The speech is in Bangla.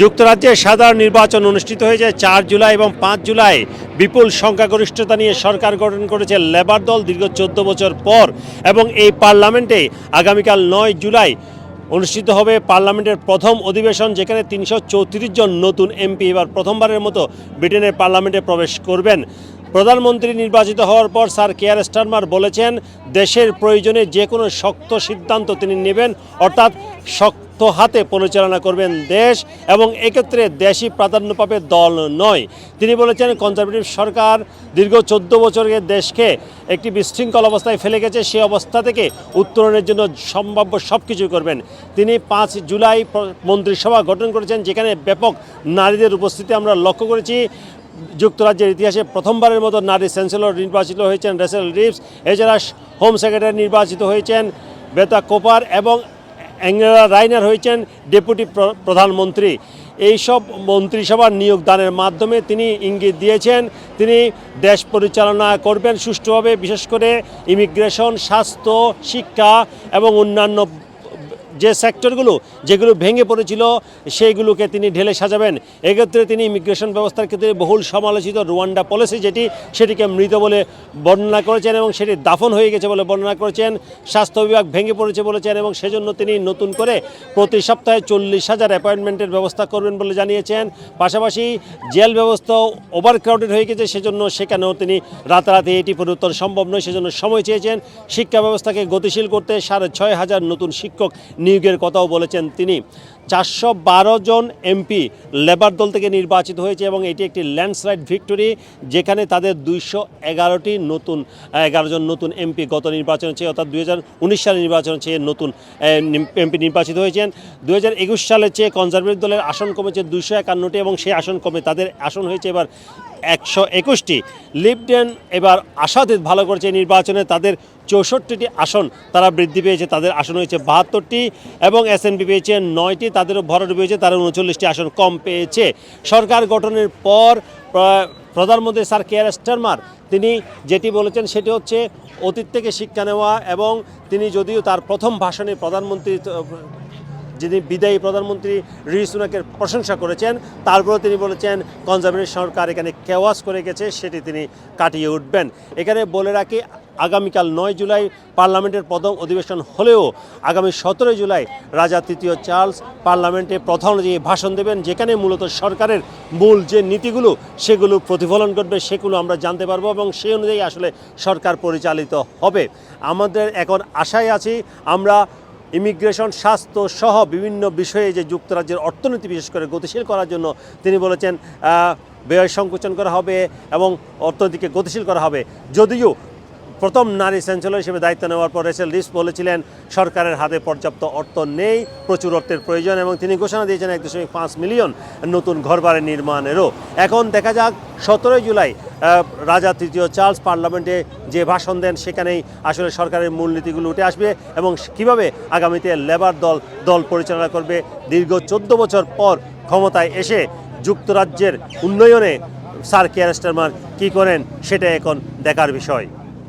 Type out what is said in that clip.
যুক্তরাজ্যে সাধারণ নির্বাচন অনুষ্ঠিত হয়েছে চার জুলাই এবং পাঁচ জুলাই। বিপুল সংখ্যাগরিষ্ঠতা নিয়ে সরকার গঠন করেছে লেবার দল দীর্ঘ চোদ্দ বছর পর এবং এই পার্লামেন্টে আগামীকাল নয় জুলাই অনুষ্ঠিত হবে পার্লামেন্টের প্রথম অধিবেশন যেখানে তিনশো চৌত্রিশ জন নতুন এমপি এবার প্রথমবারের মতো ব্রিটেনের পার্লামেন্টে প্রবেশ করবেন। প্রধানমন্ত্রী নির্বাচিত হওয়ার পর স্যার কেয়ার স্টারমার বলেছেন, দেশের প্রয়োজনে যে কোনো শক্ত সিদ্ধান্ত তিনি নেবেন, অর্থাৎ শক্ত হাতে পরিচালনা করবেন দেশ এবং এক্ষেত্রে দেশই প্রাধান্য পাবে দল নয়। তিনি বলেছেন কনজারভেটিভ সরকার দীর্ঘ চোদ্দ বছরের দেশকে একটি বিশৃঙ্খল অবস্থায় ফেলে গেছে। সেই অবস্থা থেকে উত্তরণের জন্য সম্ভাব্য সব কিছু করবেন। তিনি পাঁচ জুলাই মন্ত্রিসভা গঠন করেছেন, যেখানে ব্যাপক নারীদের উপস্থিতি আমরা লক্ষ্য করেছি। যুক্তরাজ্যের ইতিহাসে প্রথমবারের মতো নারী চ্যান্সেলর নির্বাচিত হয়েছেন রেসেল রিভস। এছাড়া হোম সেক্রেটারি নির্বাচিত হয়েছেন বেতা কোপার এবং অ্যাঙ্গেলা রাইনার হয়েছেন ডেপুটি প্র- প্রধানমন্ত্রী। এইসব মন্ত্রিসভার নিয়োগ দানের মাধ্যমে তিনি ইঙ্গিত দিয়েছেন, তিনি দেশ পরিচালনা করবেন সুষ্ঠুভাবে, বিশেষ করে ইমিগ্রেশন, স্বাস্থ্য, শিক্ষা এবং অন্যান্য যে সেক্টরগুলো যেগুলো ভেঙে পড়েছিল, সেইগুলোকে তিনি ঢেলে সাজাবেন। এক্ষেত্রে তিনি ইমিগ্রেশন ব্যবস্থার ক্ষেত্রে বহুল সমালোচিত রুয়ান্ডা পলিসি, যেটি সেটিকে মৃত বলে বর্ণনা করেছেন এবং সেটি দাফন হয়ে গেছে বলে বর্ণনা করেছেন। স্বাস্থ্য বিভাগ ভেঙে পড়েছে বলেছেন এবং সেজন্য তিনি নতুন করে প্রতি সপ্তাহে চল্লিশ হাজার অ্যাপয়েন্টমেন্টের ব্যবস্থা করবেন বলে জানিয়েছেন। পাশাপাশি জেল ব্যবস্থাও ওভার ক্রাউডেড হয়ে গেছে, সেজন্য সেখানেও তিনি রাতারাতি এটি পরিবর্তন সম্ভব নয়, সেজন্য সময় চেয়েছেন। শিক্ষা ব্যবস্থাকে গতিশীল করতে সাড়ে ছয় হাজার নতুন শিক্ষক নিয়োগের কথাও বলেছেন তিনি। চারশো বারো জন এমপি লেবার দল থেকে নির্বাচিত হয়েছে এবং এটি একটি ল্যান্ডস্লাইড ভিক্টোরি, যেখানে তাদের দুইশো এগারোটি নতুন, এগারো জন নতুন এমপি গত নির্বাচন চেয়ে অর্থাৎ দুই হাজার উনিশ সালের নির্বাচনে চেয়ে নতুন এমপি নির্বাচিত হয়েছেন। দু হাজার একুশ সালের চেয়ে কনজারভেটিভ দলের আসন কমেছে দুইশো একান্নটি এবং সেই আসন কমে তাদের আসন হয়েছে এবার একশো একুশটি। লিপডেন এবার আশাতীত ভালো করেছে নির্বাচনে, তাদের চৌষট্টিটি আসন তারা বৃদ্ধি পেয়েছে, তাদের আসন হয়েছে বাহাত্তরটি এবং এসএনপি পেয়েছে নয়টি। তাদেরও ভরাট পেয়েছে তারা উনচল্লিশটি আসন কম পেয়েছে। সরকার গঠনের পর প্রধানমন্ত্রী স্যার কেয়ার স্টারমার, তিনি যেটি বলেছেন সেটি হচ্ছে অতীত থেকে শিক্ষা নেওয়া এবং তিনি যদিও তার প্রথম ভাষণে প্রধানমন্ত্রী, যিনি বিদায়ী প্রধানমন্ত্রী ঋষি সুনাকের প্রশংসা করেছেন তারপরে তিনি বলেছেন, কনজারভেটিভ সরকার এখানে কেওয়াস করে গেছে, সেটি তিনি কাটিয়ে উঠবেন। এখানে বলে রাখি আগামীকাল নয় জুলাই পার্লামেন্টের প্রথম অধিবেশন হলেও আগামী সতেরোই জুলাই রাজা তৃতীয় চার্লস পার্লামেন্টে প্রধান অনুযায়ী ভাষণ দেবেন, যেখানে মূলত সরকারের মূল যে নীতিগুলো, সেগুলো প্রতিফলন করবে সেগুলো আমরা জানতে পারব এবং সেই অনুযায়ী আসলে সরকার পরিচালিত হবে। আমাদের এখন আশায় আছি আমরা ইমিগ্রেশন, স্বাস্থ্য সহ বিভিন্ন বিষয়ে যে যুক্তরাজ্যের অর্থনীতি বিশেষ করে গতিশীল করার জন্য তিনি বলেছেন ব্যয় সংকোচন করা হবে এবং অর্থনীতিকে গতিশীল করা হবে। যদিও প্রথম নারী চ্যান্সেলর হিসেবে দায়িত্ব নেওয়ার পর রেসেল লিস বলেছিলেন, সরকারের হাতে পর্যাপ্ত অর্থ নেই, প্রচুর অর্থের প্রয়োজন এবং তিনি ঘোষণা দিয়েছেন এক দশমিক পাঁচ মিলিয়ন নতুন ঘরবাড়ি নির্মাণেরও। এখন দেখা যাক, সতেরোই জুলাই রাজা তৃতীয় চার্লস পার্লামেন্টে যে ভাষণ দেন, সেখানেই আসলে সরকারের মূলনীতিগুলো উঠে আসবে এবং কীভাবে আগামীতে লেবার দল দল পরিচালনা করবে। দীর্ঘ চোদ্দ বছর পর ক্ষমতায় এসে যুক্তরাজ্যের উন্নয়নে স্যার কেয়ার স্টারমার কী করেন, সেটা এখন দেখার বিষয়।